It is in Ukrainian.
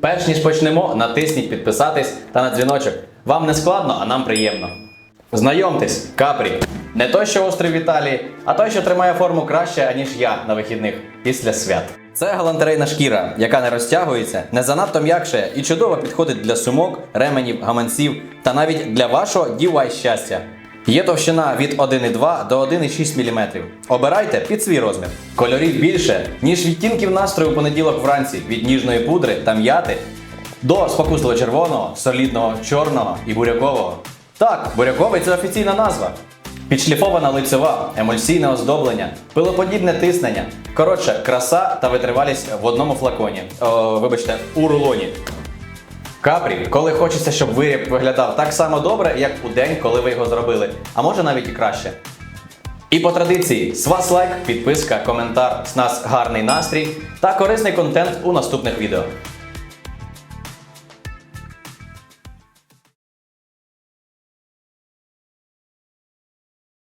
Перш ніж почнемо, натисніть підписатись та на дзвіночок. Вам не складно, а нам приємно. Знайомтесь, Капрі. Не той, що острів Італії, а той, що тримає форму краще, аніж я на вихідних після свят. Це галантерейна шкіра, яка не розтягується, не занадто м'якше і чудово підходить для сумок, ременів, гаманців та навіть для вашого DIY щастя. Є товщина від 1,2 до 1,6 мм. Обирайте під свій розмір. Кольорів більше, ніж відтінків настрою понеділок вранці від ніжної пудри та м'яти до спокусливо червоного, солідного чорного і бурякового. Так, буряковий це офіційна назва. Підшліфована лицева, емульсійне оздоблення, пилоподібне тиснення. Коротше, краса та витривалість в одному флаконі. О, вибачте, у рулоні. Капрі, коли хочеться, щоб виріб виглядав так само добре, як у день, коли ви його зробили, а може навіть і краще. І по традиції, з вас лайк, підписка, коментар, з нас гарний настрій та корисний контент у наступних відео.